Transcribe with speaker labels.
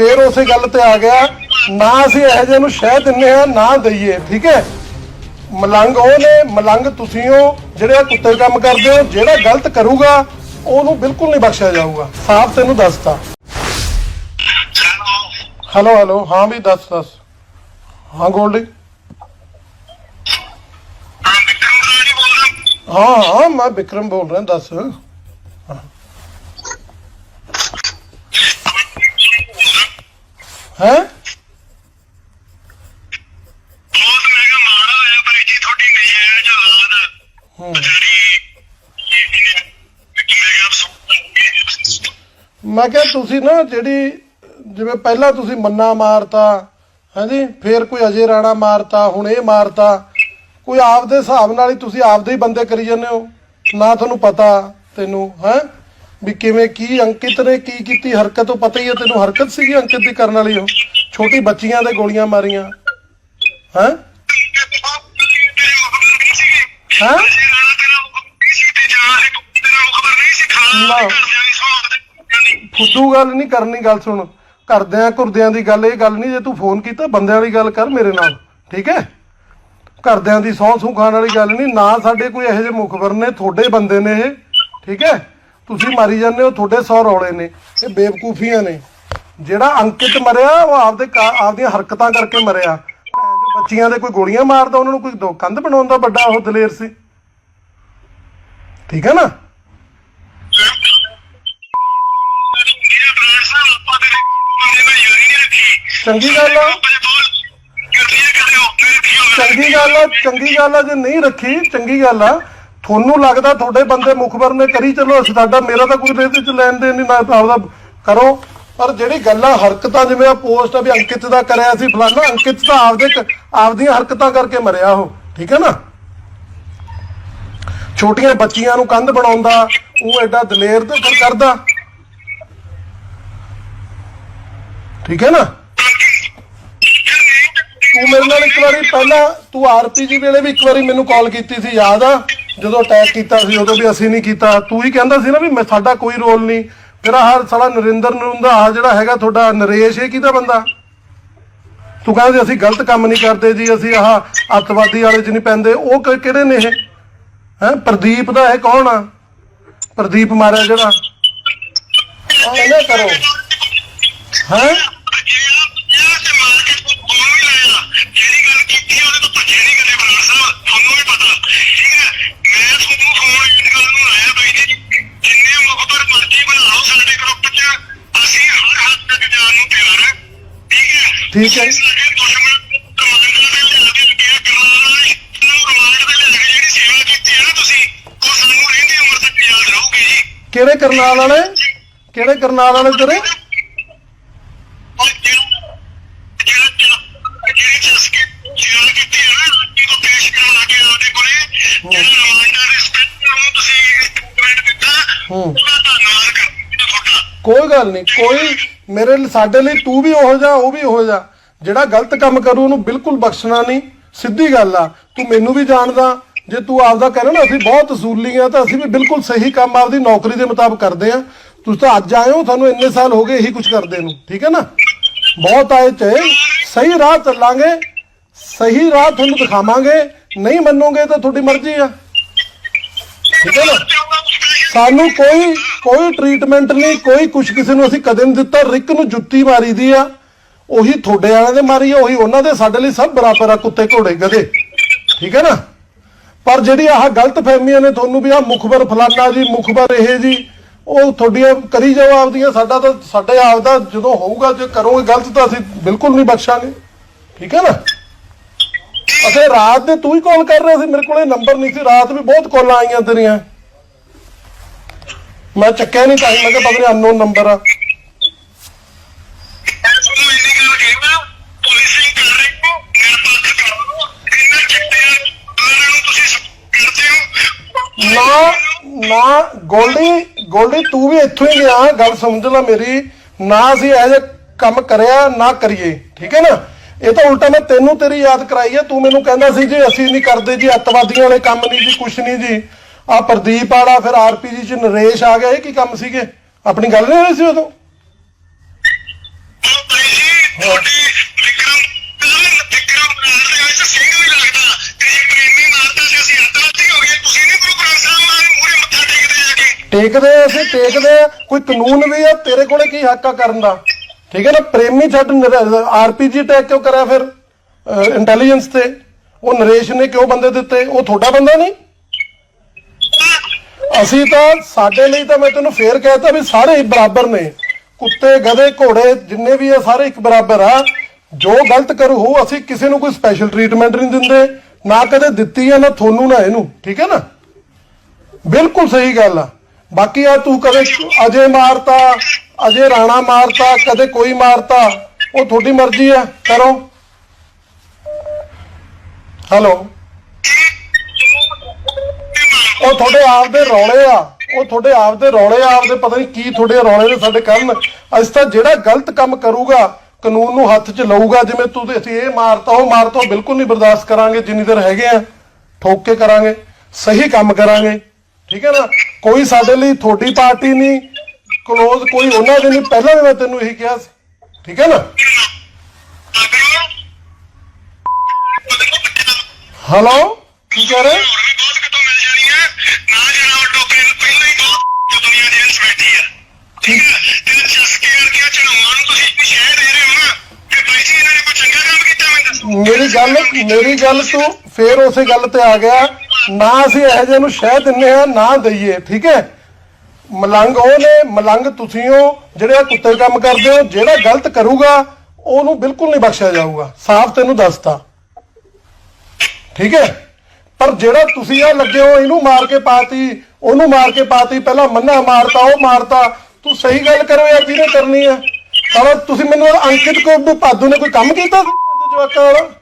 Speaker 1: ਫੇਰ ਉਸੇ ਗੱਲ ਤੇ ਆ ਗਿਆ ਨਾ ਅਸੀਂ ਇਹੋ ਜਿਹੇ ਨੂੰ ਸ਼ਹਿ ਦਿੰਨੇ ਆ ਨਾ ਦਈਏ ਠੀਕ ਹੈ? ਮਲੰਗ ਉਹ ਨੇ ਮਲੰਗ ਤੁਸੀਂ ਹੋ ਜਿਹੜੇ ਆਹ ਕੁੱਤੇ ਕੰਮ ਕਰਦੇ ਹੋ ਜਿਹੜਾ ਗਲਤ ਕਰੂਗਾ ਉਹਨੂੰ ਬਿਲਕੁਲ ਨਹੀਂ ਬਖਸ਼ਿਆ ਜਾਊਗਾ। ਸਾਫ਼ ਤੈਨੂੰ ਦੱਸਤਾ। ਹੈਲੋ ਹੈਲੋ ਹਾਂ ਵੀ ਦੱਸ ਦੱਸ। ਹਾਂ ਗੋਲਡੀ। ਹਾਂ ਹਾਂ ਮੈਂ ਵਿਕਰਮ ਬੋਲ ਰਿਹਾ ਦੱਸ। ਹੈ ਹੂੰ? ਮੈਂ ਕਿਹਾ ਤੁਸੀਂ ਨਾ ਜਿਹੜੀ ਜਿਵੇਂ ਪਹਿਲਾਂ ਤੁਸੀਂ ਮੰਨਾ ਮਾਰਤਾ ਹਾਂਜੀ ਫੇਰ ਕੋਈ ਅਜੇ ਰਾਣਾ ਮਾਰਤਾ ਹੁਣ ਇਹ ਮਾਰਤਾ ਕੋਈ ਆਪਦੇ ਹਿਸਾਬ ਨਾਲ ਹੀ ਤੁਸੀਂ ਆਪਦੇ ਹੀ ਬੰਦੇ ਕਰੀ ਜਾਂਦੇ ਹੋ ਨਾ ਤੁਹਾਨੂੰ ਪਤਾ ਤੈਨੂੰ ਹੈ? ਵੀ ਕਿਵੇਂ ਕੀ ਅੰਕਿਤ ਨੇ ਕੀ ਕੀਤੀ, ਹਰਕਤ ਉਹ ਪਤਾ ਹੀ ਹੈ ਤੈਨੂੰ, ਹਰਕਤ ਸੀਗੀ ਅੰਕਿਤ ਦੀ ਕਰਨ ਵਾਲੀ ਉਹ। ਛੋਟੀ ਬੱਚੀਆਂ ਦੇ ਗੋਲੀਆਂ ਮਾਰੀਆਂ। ਹੈ? ਹੈਂ? ਨਾ। ਫੁੱਦੂ ਗੱਲ ਨਹੀਂ ਕਰਨੀ, ਗੱਲ ਸੁਣ। ਘਰਦਿਆਂ ਘੁਰਦਿਆਂ ਦੀ ਗੱਲ, ਇਹ ਗੱਲ ਨਹੀਂ, ਜੇ ਤੂੰ ਫੋਨ ਕੀਤਾ, ਬੰਦਿਆਂ ਵਾਲੀ ਗੱਲ ਕਰ ਮੇਰੇ ਨਾਲ, ਠੀਕ ਹੈ? ਘਰਦਿਆਂ ਦੀ ਸਹੁੰ ਸੂ ਖਾਣ ਵਾਲੀ ਗੱਲ ਨਹੀਂ, ਨਾ ਸਾਡੇ ਕੋਈ ਇਹੋ ਜਿਹੇ ਮੁਖਬਰ ਨੇ, ਤੁਹਾਡੇ ਬੰਦੇ ਨੇ ਇਹ, ਠੀਕ ਹੈ? ਤੁਸੀਂ ਮਾਰੀ ਜਾਂਦੇ ਹੋ, ਤੁਹਾਡੇ ਸੌ ਰੌਲੇ ਨੇ, ਇਹ ਬੇਵਕੂਫੀਆਂ ਨੇ। ਜਿਹੜਾ ਅੰਕਿਤ ਮਰਿਆ, ਉਹ ਆਪਦੇ ਕਾ- ਆਪਦੀਆਂ ਹਰਕਤਾਂ ਕਰਕੇ ਮਰਿਆ। ਭੈਣ ਚੋ ਬੱਚੀਆਂ ਦੇ ਕੋਈ ਗੋਲੀਆਂ ਮਾਰਦਾ, ਉਹਨਾਂ ਨੂੰ ਕੋਈ ਦੋ ਕੰਧ ਬਣਾਉਣ ਦਾ ਵੱਡਾ ਉਹ ਦਲੇਰ ਸੀ। ਠੀਕ ਹੈ ਨਾ? ਚੰਗੀ ਗੱਲ ਆ। ਚੰਗੀ ਗੱਲ ਆ, ਚੰਗੀ ਗੱਲ ਆ, ਜੇ ਨਹੀਂ ਰੱਖੀ, ਚੰਗੀ ਗੱਲ ਆ। ਤੁਹਾਨੂੰ ਲੱਗਦਾ ਤੁਹਾਡੇ ਬੰਦੇ ਮੁਖਬਰ ਨੇ ਕਰੀ ਚਲੋ ਸਾਡਾ ਮੇਰਾ ਤਾਂ ਕੋਈ ਇਹਦੇ ਚ ਲੈਣ ਦੇਣ ਨਹੀਂ, ਨਾ ਤਾਂ ਆਪਦਾ ਕਰੋ। ਪਰ ਜਿਹੜੀ ਗੱਲਾਂ, ਹਰਕਤਾਂ ਜਿਵੇਂ ਆ ਪੋਸਟ ਆ ਵੀ ਅੰਕਿਤ ਦਾ ਕਰਿਆ ਸੀ ਫਲਾਣਾ ਅੰਕਿਤ ਤਾਂ ਆਪਦੇ ਆਪਦੀਆਂ ਹਰਕਤਾਂ ਕਰਕੇ ਮਰਿਆ ਉਹ, ਠੀਕ ਹੈ ਨਾ? ਛੋਟੀਆਂ ਬੱਚੀਆਂ ਨੂੰ ਕੰਧ ਬਣਾਉਂਦਾ, ਉਹ ਐਡਾ ਦਲੇਰ ਤੇ ਫਿਰ ਕਰਦਾ। ਠੀਕ ਹੈ ਨਾ? ਤੂੰ ਮੇਰੇ ਨਾਲ ਇੱਕ ਵਾਰੀ ਪਹਿਲਾਂ, ਤੂੰ ਆਰਪੀਜੀ ਵੇਲੇ ਵੀ ਇੱਕ ਵਾਰੀ ਮੈਨੂੰ ਕਾਲ ਕੀਤੀ ਸੀ, ਯਾਦ ਆ? ਜਦੋਂ ਅਟੈਕ ਕੀਤਾ ਸੀ ਉਦੋਂ ਵੀ ਅਸੀਂ ਨਹੀਂ ਕੀਤਾ। ਤੂੰ ਹੀ ਕਹਿੰਦਾ ਸੀ ਨਾ ਵੀ ਮੈਂ ਸਾਡਾ ਕੋਈ ਰੋਲ ਨਹੀਂ। ਤੇਰਾ ਆਹ ਸਾਲਾ ਨਰਿੰਦਰ ਨਰੁੰਦਾ ਆ ਜਿਹੜਾ ਹੈਗਾ ਤੁਹਾਡਾ ਨਰੇਸ਼ ਇਹ ਕਿਹਦਾ ਬੰਦਾ? ਤੂੰ ਕਹਿੰਦਾ ਸੀ ਅਸੀਂ ਗਲਤ ਕੰਮ ਨਹੀਂ ਕਰਦੇ ਜੀ ਅਸੀਂ ਆਹ ਅੱਤਵਾਦੀ ਵਾਲੇ ਚ ਨਹੀਂ ਪੈਂਦੇ। ਉਹ ਕਿ- ਕਿਹੜੇ ਨੇ ਇਹ? ਹੈ? ਪ੍ਰਦੀਪ ਦਾ ਇਹ ਕੌਣ ਆ? ਪ੍ਰਦੀਪ ਮਾਰਿਆ ਜਿਹੜਾ। ਆ ਇਹਨੇ ਕਰੋ। ਹੈ? ਠੀਕ ਹੈ। ਕਿਹੜੇ ਕਰਨਾਲ ਵਾਲੇ ਕਿਹੜੇ ਕਰਨਾਲ ਵਾਲੇ ਤੇਰੇ। ਕੋਈ ਗੱਲ ਨਹੀਂ ਕੋਈ ਮੇਰੇ ਲਈ ਸਾਡੇ ਲਈ ਤੂੰ ਵੀ ਉਹੋ ਜਾ ਉਹ ਵੀ ਉਹੋ ਜਾ ਜਿਹੜਾ ਗਲਤ ਕੰਮ ਕਰੂ, ਉਹਨੂੰ ਬਿਲਕੁਲ ਬਖਸ਼ਣਾ ਨਹੀਂ। ਸਿੱਧੀ ਗੱਲ ਆ। ਤੂੰ ਮੈਨੂੰ ਵੀ ਜਾਣਦਾ। ਜੇ ਤੂੰ ਆਪਦਾ ਕਹਿਣਾ ਨਾ, ਅਸੀਂ ਬਹੁਤ ਅਸੂਲੀ ਆ, ਤਾਂ ਅਸੀਂ ਵੀ ਬਿਲਕੁਲ ਸਹੀ ਕੰਮ ਆਪਦੀ ਨੌਕਰੀ ਦੇ ਮੁਤਾਬਕ ਕਰਦੇ ਆ। ਤੁਸੀਂ ਤਾਂ ਅੱਜ ਆਏ ਹੋ, ਤੁਹਾਨੂੰ ਇੰਨੇ ਸਾਲ ਹੋ ਗਏ ਇਹੀ ਕੁਝ ਕਰਦੇ ਨੂੰ। ਠੀਕ ਹੈ ਨਾ? ਬਹੁਤ ਆਏ ਚ ਸਹੀ ਰਾਹ ਚੱਲਾਂਗੇ। ਸਹੀ ਰਾਹ ਤੁਹਾਨੂੰ ਦਿਖਾਵਾਂਗੇ। ਨਹੀਂ ਮੰਨੋਗੇ ਤਾਂ ਤੁਹਾਡੀ ਮਰਜ਼ੀ ਆ। ਠੀਕ ਹੈ ਨਾ? ਸਾਨੂੰ ਕੋਈ ਕੋਈ ਟ੍ਰੀਟਮੈਂਟ ਨਹੀਂ, ਕੋਈ ਕੁਛ ਕਿਸੇ ਨੂੰ ਅਸੀਂ ਕਦੇ ਨਹੀਂ ਦਿੱਤਾ। ਰਿਕ ਨੂੰ ਜੁੱਤੀ ਮਾਰੀ ਦੀ ਆ। ਉਹੀ ਤੁਹਾਡੇ ਵਾਲਿਆਂ ਦੇ ਮਾਰੀ ਆ, ਉਹੀ ਉਹਨਾਂ ਦੇ, ਸਾਡੇ ਲਈ ਸਭ ਬਰਾਬਰ ਆ ਕੁੱਤੇ ਘੋੜੇ ਗਧੇ। ਠੀਕ ਹੈ ਨਾ? ਪਰ ਜਿਹੜੀ ਆਹ ਗਲਤ ਫਹਿਮੀਆਂ ਨੇ ਤੁਹਾਨੂੰ ਵੀ ਆ ਮੁਖਬਰ ਫਲਾਨਾ ਜੀ, ਮੁਖਬਰ ਇਹ ਜੀ, ਉਹ ਤੁਹਾਡੀਆਂ ਕਰੀ ਜਾਓ ਆਪਦੀਆਂ, ਸਾਡਾ ਤਾਂ, ਸਾਡੇ ਆਪ ਦਾ ਜਦੋਂ ਹੋਊਗਾ, ਜੇ ਕਰੋਗੇ ਗਲਤ ਤਾਂ ਅਸੀਂ ਬਿਲਕੁਲ ਨਹੀਂ ਬਖਸ਼ਾਂਗੇ। ਠੀਕ ਹੈ ਨਾ? ਅਸੇ ਰਾਤ ਦੇ ਤੂੰ ਹੀ ਕਾਲ ਕਰ ਰਿਹਾ ਸੀ, ਮੇਰੇ ਕੋਲੇ ਨੰਬਰ ਨਹੀਂ ਸੀ, ਰਾਤ ਵੀ ਬਹੁਤ ਕਾਲਾਂ ਆਈਆਂ ਤੇਰੀਆਂ। ਮੈਂ ਚੱਕਿਆ ਨਹੀਂ ਤਾਂ ਹੀ ਮੈਂ ਕਿਹਾ ਪਤਾ ਨਹੀਂ ਅਨਨੋਨ ਨੰਬਰ ਆ। ਨਾ ਨਾ ਗੋਲਡੀ ਗੋਲਡੀ ਤੂੰ ਵੀ ਇੱਥੋਂ ਹੀ ਗਿਆ ਗੱਲ ਸਮਝ ਲੈ ਮੇਰੀ। ਨਾ ਅਸੀਂ ਇਹ ਜਿਹਾ ਕੰਮ ਕਰਿਆ ਨਾ ਕਰੀਏ ਠੀਕ ਹੈ ਨਾ? ਇਹ ਤਾਂ ਉਲਟਾ ਮੈਂ ਤੈਨੂੰ ਤੇਰੀ ਯਾਦ ਕਰਾਈ ਹੈ ਤੂੰ ਮੈਨੂੰ ਕਹਿੰਦਾ ਸੀ ਜੀ ਅਸੀਂ ਨਹੀਂ ਕਰਦੇ ਜੀ ਅੱਤਵਾਦੀਆਂ ਵਾਲੇ ਕੰਮ ਨਹੀਂ ਜੀ ਕੁਛ ਨਹੀਂ ਜੀ। ਆ ਪ੍ਰਦੀਪ ਵਾਲਾ ਫਿਰ ਆਰਪੀਜੀ ਚ ਨਰੇਸ਼ ਆ ਗਿਆ ਇਹ ਕੀ ਕੰਮ ਸੀਗੇ? ਆਪਣੀ ਗੱਲ ਨਹੀਂ ਹੋਈ ਸੀ ਉਦੋਂ?
Speaker 2: ਟੇਕਦੇ
Speaker 1: ਅਸੀਂ ਟੇਕਦੇ ਕੋਈ ਕਾਨੂੰਨ ਵੀ ਆ ਤੇਰੇ ਕੋਲੇ ਕੀ ਹੱਕ ਆ ਕਰਨ ਦਾ? ਠੀਕ ਹੈ ਨਾ? ਪ੍ਰੇਮੀ ਛੱਡ ਆਰਪੀਜੀ ਅਟੈਕ ਕਿਉਂ ਕਰਿਆ ਫਿਰ? ਇੰਟੈਲੀਜੈਂਸ ਤੇ। ਉਹ ਨਰੇਸ਼ ਨੇ ਕਿਉਂ ਬੰਦੇ ਦਿੱਤੇ? ਉਹ ਤੁਹਾਡਾ ਬੰਦਾ ਨਹੀਂ? ਅਸੀਂ ਤਾਂ ਸਾਡੇ ਲਈ ਤਾਂ ਮੈਂ ਤੈਨੂੰ ਫੇਰ ਕਹਿਤਾ ਵੀ ਸਾਰੇ ਹੀ ਬਰਾਬਰ ਨੇ। ਕੁੱਤੇ, ਗਧੇ, ਘੋੜੇ, ਜਿੰਨੇ ਵੀ ਆ, ਸਾਰੇ ਇੱਕ ਬਰਾਬਰ ਆ। ਜੋ ਗਲਤ ਕਰੂ ਹੋ ਅਸੀਂ ਕਿਸੇ ਨੂੰ ਕੋਈ ਸਪੈਸ਼ਲ ਟ੍ਰੀਟਮੈਂਟ ਨਹੀਂ ਦਿੰਦੇ। ਨਾ ਕਦੇ ਦਿੱਤੀ ਆ, ਨਾ ਤੁਹਾਨੂੰ, ਨਾ ਇਹਨੂੰ। ਠੀਕ ਹੈ ਨਾ? ਬਿਲਕੁਲ ਸਹੀ ਗੱਲ ਆ। ਬਾਕੀ ਆ ਤੂੰ ਕਦੇ ਅਜੇ ਮਾਰਤਾ, ਅਜੇ ਰਾਣਾ ਮਾਰਤਾ, ਕਦੇ ਕੋਈ ਮਾਰਤਾ, ਉਹ ਤੁਹਾਡੀ ਮਰਜ਼ੀ ਆ। ਕਰੋ। ਹੈਲੋ ਉਹ ਤੁਹਾਡੇ ਆਪਦੇ ਰੌਲੇ ਆ। ਉਹ ਤੁਹਾਡੇ ਆਪਦੇ ਰੌਲੇ ਆ ਆਪਦੇ ਪਤਾ ਨਹੀਂ ਕੀ ਤੁਹਾਡੇ ਰੌਲੇ ਨੇ ਸਾਡੇ ਕਰਨ ਅਸੀਂ ਤਾਂ ਜਿਹੜਾ ਗਲਤ ਕੰਮ ਕਰੂਗਾ ਕਾਨੂੰਨ ਨੂੰ ਹੱਥ 'ਚ ਲਊਗਾ ਜਿਵੇਂ ਤੂੰ ਅਸੀਂ ਇਹ ਮਾਰਤਾ ਉਹ ਮਾਰਤਾ ਬਿਲਕੁਲ ਨਹੀਂ ਬਰਦਾਸ਼ਤ ਕਰਾਂਗੇ ਜਿੰਨੀ ਦੇਰ ਹੈਗੇ ਆ ਠੋਕ ਕੇ ਕਰਾਂਗੇ ਸਹੀ ਕੰਮ ਕਰਾਂਗੇ। ਠੀਕ ਹੈ ਨਾ? ਕੋਈ ਸਾਡੇ ਲਈ ਤੁਹਾਡੀ ਪਾਰਟੀ ਨਹੀਂ ਕਲੋਜ਼ ਕੋਈ ਉਹਨਾਂ ਦੇ ਨਹੀਂ ਪਹਿਲਾਂ ਵੀ ਮੈਂ ਤੈਨੂੰ ਇਹੀ ਕਿਹਾ ਸੀ। ਠੀਕ ਹੈ ਨਾ? ਹੈਲੋ? ਕੀ ਕਹਿ ਰਹੇ? ਮੇਰੀ ਗੱਲ ਮੇਰੀ ਗੱਲ ਤੂੰ ਫੇਰ ਉਸੇ ਗੱਲ ਤੇ ਆ ਗਿਆ। ਨਾ ਅਸੀਂ ਇਹੋ ਜਿਹੇ ਨੂੰ ਸ਼ਹਿ ਦਿੰਨੇ ਆ, ਨਾ ਦਈਏ, ਠੀਕ ਹੈ? ਮਲੰਗ ਉਹ ਨੇ, ਮਲੰਗ ਤੁਸੀਂ ਹੋ, ਜਿਹੜੇ ਆ ਕੁੱਤੇ ਕੰਮ ਕਰਦੇ ਹੋ, ਜਿਹੜਾ ਗਲਤ ਕਰੂਗਾ, ਉਹਨੂੰ ਬਿਲਕੁਲ ਨਹੀਂ ਬਖਸ਼ਿਆ ਜਾਊਗਾ। ਸਾਫ਼ ਤੈਨੂੰ ਦੱਸਤਾ। ਠੀਕ ਹੈ? ਪਰ ਜਿਹੜਾ ਤੁਸੀਂ ਆ ਲੱਗੇ ਹੋ, ਇਹਨੂੰ ਮਾਰ ਕੇ ਪਾਤੀ, ਉਹਨੂੰ ਮਾਰ ਕੇ ਪਾਤੀ, ਪਹਿਲਾਂ ਮੰਨਾ ਮਾਰਤਾ, ਉਹ ਮਾਰਤਾ, ਤੂੰ ਸਹੀ ਗੱਲ ਕਰੋ ਯਾਰ, ਜਿਹਨੇ ਕਰਨੀ ਆ ਤਾਂ ਤੁਸੀਂ ਮੈਨੂੰ ਅੰਕਿਤ ਕੋ ਭਾਦੂ ਨੇ ਕੋਈ ਕੰਮ ਕੀਤਾ? ਸੀ ਜਵਾਕਾਂ ਵਾਲਾ